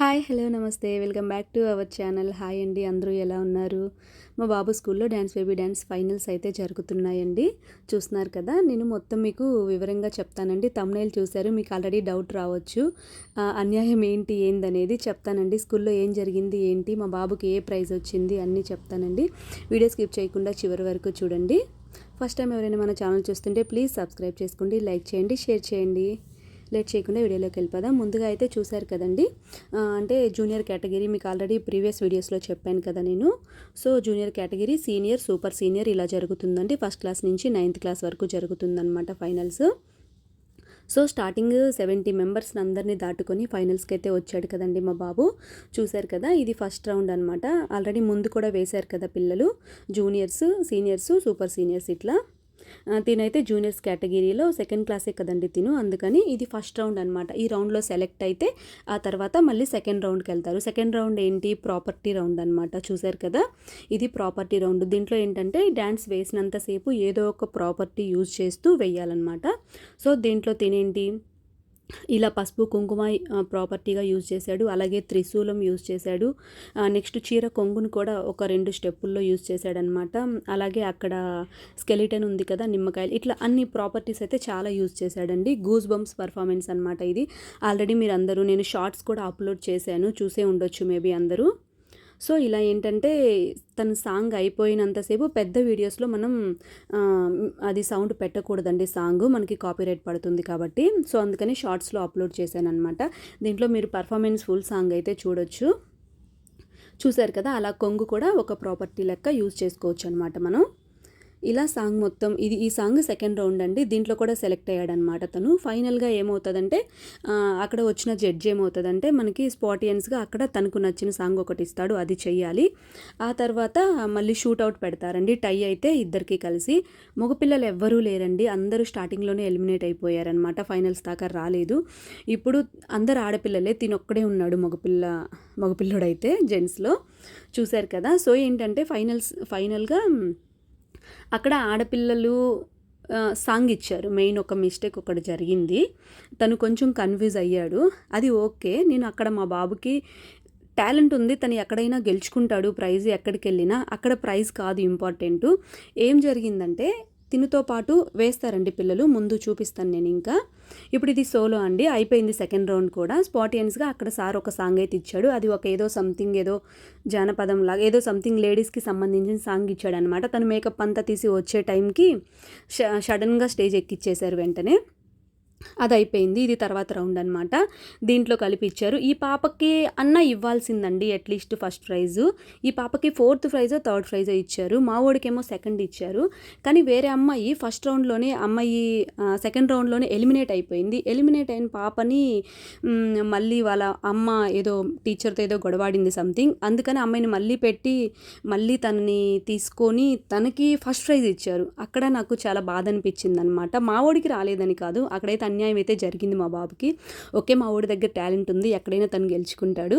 Hi hello నమస్తే. Welcome back to our channel. Hi అండి అందరూ ఎలా ఉన్నారు? మా బాబు స్కూల్లో డ్యాన్స్ బేబీ డ్యాన్స్ ఫైనల్స్ అయితే జరుగుతున్నాయండి. చూస్తున్నారు కదా నేను మొత్తం మీకు వివరంగా చెప్తానండి. తమ్నైల్ చూశారు మీకు ఆల్రెడీ డౌట్ రావచ్చు. అన్యాయం ఏంటి ఏందనేది చెప్తానండి. స్కూల్లో ఏం జరిగింది ఏంటి మా బాబుకి ఏ ప్రైజ్ వచ్చింది అన్నీ చెప్తానండి. వీడియో స్కిప్ చేయకుండా చివరి వరకు చూడండి. ఫస్ట్ టైం ఎవరైనా మన ఛానల్ చూస్తుంటే ప్లీజ్ సబ్స్క్రైబ్ చేసుకోండి లైక్ చేయండి షేర్ చేయండి. లేట్ చేయకుండా వీడియోలోకి వెళ్ళిపోదాం. ముందుగా అయితే చూశారు కదండి అంటే జూనియర్ కేటగిరీ మీకు ఆల్రెడీ ప్రీవియస్ వీడియోస్లో చెప్పాను కదా నేను. So junior category senior super senior ఇలా జరుగుతుందండి. ఫస్ట్ క్లాస్ నుంచి నైన్త్ క్లాస్ వరకు జరుగుతుందన్నమాట finals. So starting seventy members అందరినీ దాటుకొని ఫైనల్స్కి అయితే వచ్చాడు కదండి మా బాబు. చూశారు కదా ఇది ఫస్ట్ రౌండ్ అనమాట ఆల్రెడీ ముందు కూడా వేశారు కదా పిల్లలు జూనియర్స్ సీనియర్స్ సూపర్ సీనియర్స్ ఇట్లా. తినైతే జూనియర్స్ కేటగిరీలో సెకండ్ క్లాసే కదండి తిను. అందుకని ఇది ఫస్ట్ రౌండ్ అనమాట ఈ రౌండ్లో సెలెక్ట్ అయితే ఆ తర్వాత మళ్ళీ సెకండ్ రౌండ్కి వెళ్తారు. సెకండ్ రౌండ్ ఏంటి? ప్రాపర్టీ రౌండ్ అనమాట చూశారు కదా? ఇది ప్రాపర్టీ రౌండ్ దీంట్లో ఏంటంటే డ్యాన్స్ వేసినంతసేపు ఏదో ఒక ప్రాపర్టీ యూజ్ చేస్తూ వేయాలన్నమాట. సో దీంట్లో తినేంటి? ఇలా పసుపు కుంకుమ ప్రాపర్టీగా యూజ్ చేశాడు. అలాగే త్రిశూలం యూజ్ చేశాడు. నెక్స్ట్ చీర కొంగును కూడా ఒక రెండు స్టెప్పుల్లో యూజ్ చేశాడనమాట. అలాగే అక్కడ స్కెలిటన్ ఉంది కదా నిమ్మకాయలు. ఇట్లా అన్ని ప్రాపర్టీస్ అయితే చాలా యూజ్ చేశాడండి. గూస్ బంప్స్ పర్ఫార్మెన్స్ అనమాట ఇది. ఆల్రెడీ మీరు అందరూ నేను షార్ట్స్ కూడా అప్లోడ్ చేశాను. చూసే ఉండొచ్చు మేబీ అందరూ. సో ఇలా ఏంటంటే తన సాంగ్ అయిపోయినంతసేపు పెద్ద వీడియోస్లో మనం అది సౌండ్ పెట్టకూడదండి సాంగ్. మనకి కాపీరైట్ పడుతుంది కాబట్టి. సో అందుకని షార్ట్స్లో అప్లోడ్ చేశాను అనమాట దీంట్లో మీరు పర్ఫార్మెన్స్ ఫుల్ సాంగ్ అయితే చూడొచ్చు. చూశారు కదా? అలా కొంగు కూడా ఒక ప్రాపర్టీ లెక్క యూజ్ చేసుకోవచ్చు అనమాట మనం. ఇలా సాంగ్ మొత్తం ఇది ఈ సాంగ్ సెకండ్ రౌండ్ అండి. దీంట్లో కూడా సెలెక్ట్ అయ్యాడనమాట తను. ఫైనల్గా ఏమవుతుందంటే అక్కడ వచ్చిన జడ్జ్ ఏమవుతుందంటే మనకి స్పాటియన్స్గా అక్కడ తనకు నచ్చిన సాంగ్ ఒకటి ఇస్తాడు అది చెయ్యాలి. ఆ తర్వాత మళ్ళీ షూట్అవుట్ పెడతారండి. టై అయితే ఇద్దరికి కలిసి. మగపిల్లలు ఎవ్వరూ లేరండి. అందరూ స్టార్టింగ్లోనే ఎలిమినేట్ అయిపోయారనమాట. ఫైనల్స్ దాకా రాలేదు. ఇప్పుడు అందరు ఆడపిల్లలే తినొక్కడే ఉన్నాడు మగపిల్ల మగపిల్లడైతే జెంట్స్లో. చూశారు కదా? సో ఏంటంటే ఫైనల్స్ ఫైనల్గా అక్కడ ఆడపిల్లలు సాంగ్ ఇచ్చారు. మెయిన్ ఒక మిస్టేక్ ఒకటి జరిగింది. తను కొంచెం కన్ఫ్యూజ్ అయ్యాడు. అది ఓకే నేను అక్కడ మా బాబుకి టాలెంట్ ఉంది తను ఎక్కడైనా గెలుచుకుంటాడు ప్రైజ్ ఎక్కడికి వెళ్ళినా అక్కడ ప్రైజ్ కాదు ఇంపార్టెంట్. ఏం జరిగిందంటే తినుతో పాటు వేస్తారండి పిల్లలు. ముందు చూపిస్తాను నేను ఇంకా. ఇప్పుడు ఇది సోలో అండి. అయిపోయింది సెకండ్ రౌండ్ కూడా. స్పాటియన్స్గా అక్కడ సార్ ఒక సాంగ్ అయితే ఇచ్చాడు. అది ఒక ఏదో సంథింగ్ ఏదో జానపదం లాగా ఏదో సంథింగ్ లేడీస్కి సంబంధించిన సాంగ్ ఇచ్చాడు అనమాట తను మేకప్ అంతా తీసి వచ్చే టైంకి సడన్గా స్టేజ్ ఎక్కిచ్చేశారు వెంటనే. అది అయిపోయింది ఇది తర్వాత రౌండ్ అనమాట దీంట్లో కలిపిచ్చారు. ఈ పాపకి అన్న ఇవ్వాల్సిందండి అట్లీస్ట్ ఫస్ట్ ప్రైజు. ఈ పాపకి ఫోర్త్ ప్రైజో థర్డ్ ప్రైజో ఇచ్చారు. మా ఓడికేమో సెకండ్ ఇచ్చారు. కానీ వేరే అమ్మాయి ఫస్ట్ రౌండ్లోనే అమ్మాయి సెకండ్ రౌండ్లోనే ఎలిమినేట్ అయిపోయింది. ఎలిమినేట్ అయిన పాపని మళ్ళీ వాళ్ళ అమ్మ ఏదో టీచర్తో ఏదో గొడవాడింది సంథింగ్. అందుకని అమ్మాయిని మళ్ళీ పెట్టి మళ్ళీ తనని తీసుకొని తనకి ఫస్ట్ ప్రైజ్ ఇచ్చారు. అక్కడ నాకు చాలా బాధ అనిపించింది అనమాట మా ఓడికి రాలేదని కాదు. అక్కడైతే అన్యాయం అయితే జరిగింది మా బాబుకి. ఓకే మా ఊడి దగ్గర టాలెంట్ ఉంది ఎక్కడైనా తను గెలుచుకుంటాడు.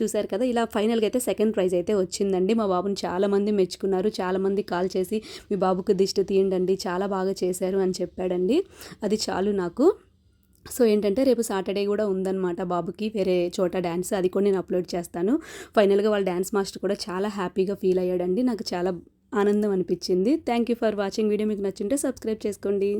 చూశారు కదా ఇలా ఫైనల్గా అయితే సెకండ్ ప్రైజ్ అయితే వచ్చిందండి. మా బాబుని చాలామంది మెచ్చుకున్నారు చాలామంది కాల్ చేసి మీ బాబుకు దిష్టి తీయండి చాలా బాగా చేశారు అని చెప్పాడండి. అది చాలు నాకు. సో ఏంటంటే రేపు సాటర్డే కూడా ఉందన్నమాట బాబుకి వేరే చోట డ్యాన్స్ అది కూడా నేను అప్లోడ్ చేస్తాను. ఫైనల్గా వాళ్ళ డ్యాన్స్ మాస్టర్ కూడా చాలా హ్యాపీగా ఫీల్ అయ్యాడండి. నాకు చాలా ఆనందం అనిపించింది. Thank you for watching video. మీకు నచ్చింటే సబ్స్క్రైబ్ చేసుకోండి.